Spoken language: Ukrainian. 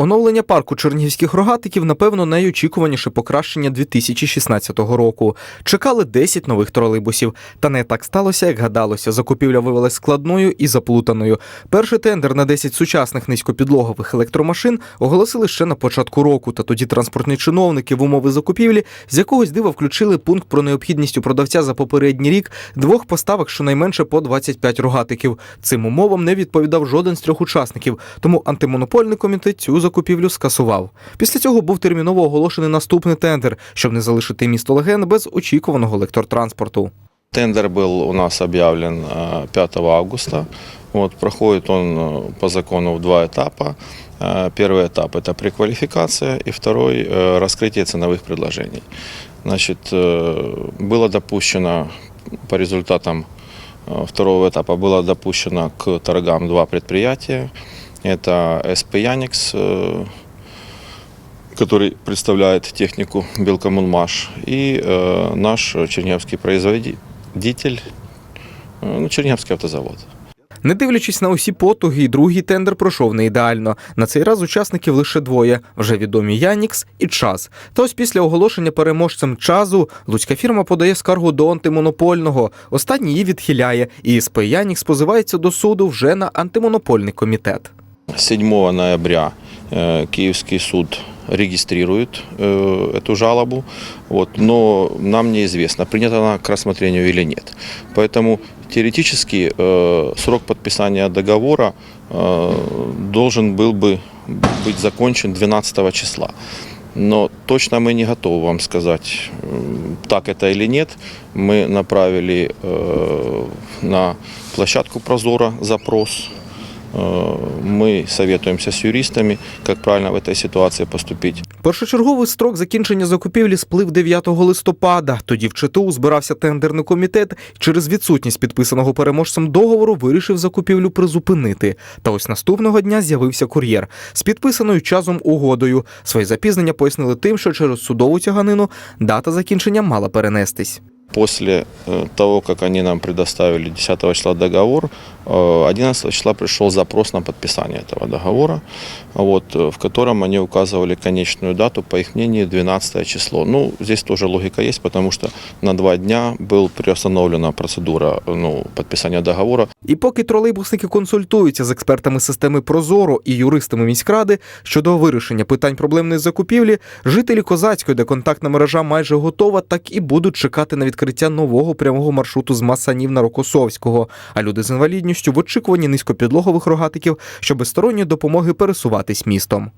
Оновлення парку чернігівських рогатиків, напевно, найочікуваніше покращення 2016 року. Чекали 10 нових тролейбусів. Та не так сталося, як гадалося. Закупівля виявилась складною і заплутаною. Перший тендер на 10 сучасних низькопідлогових електромашин оголосили ще на початку року. Та тоді транспортні чиновники в умови закупівлі з якогось дива включили пункт про необхідність у продавця за попередній рік двох поставок щонайменше по 25 рогатиків. Цим умовам не відповідав жоден з трьох учасників, тому антимонопольний комітет цю закупівлю скасував. Після цього був терміново оголошений наступний тендер, щоб не залишити місто леген без очікуваного електротранспорту. Тендер был у нас объявлен э, 5 августа. Вот, проходит он э, по закону в два этапа. Э, Первый этап – это преквалификация, и второй э, – раскрытие ценовых предложений. Значит, э, было допущено по результатам э, второго этапа было допущено к торгам два предприятия. Это СП Яникс, э, который представляет технику Белкоммунмаш, и э, наш чернявский производитель, э, ну, Чернявский автозавод. Не дивлячись на усі потуги, і другий тендер пройшов не ідеально. На цей раз учасників лише двоє: вже відомі Янікс і Час. Та ось після оголошення переможцем чазу луцька фірма подає скаргу до антимонопольного. Останній її відхиляє, і СП Янікс позивається до суду вже на антимонопольний комітет. 7 ноября э, Киевский суд регистрирует э, эту жалобу, вот, но нам неизвестно, принята она к рассмотрению или нет. Поэтому теоретически э, срок подписания договора э, должен был бы быть закончен 12 числа. Но точно мы не готовы вам сказать, м, так это или нет. Мы направили э, на площадку Прозора запрос. Э, Мы советуемся с юристами, как правильно в этой ситуации поступить. Першочерговий строк закінчення закупівлі сплив 9 листопада. Тоді в ЧТУ збирався тендерний комітет і через відсутність підписаного переможцем договору вирішив закупівлю призупинити. Та ось наступного дня з'явився кур'єр з підписаною часом угодою. Свої запізнення пояснили тим, що через судову тяганину дата закінчення мала перенестись. После э, того, как они нам предоставили 10 числа договор, э, 11 числа пришел запрос на подписание этого договора, вот, э, в котором они указывали конечную дату, по их мнению, 12 число. Ну, здесь тоже логика есть, потому что на два дня был приостановлена процедура ну, подписания договора. І поки тролейбусники консультуються з експертами системи Прозоро і юристами міськради щодо вирішення питань проблемної закупівлі, жителі Козацької, де контактна мережа майже готова, так і будуть чекати на відкриття нового прямого маршруту з Масанів на Рокосовського. А люди з інвалідністю в очікуванні низькопідлогових рогатиків, що сторонньої допомоги пересуватись містом.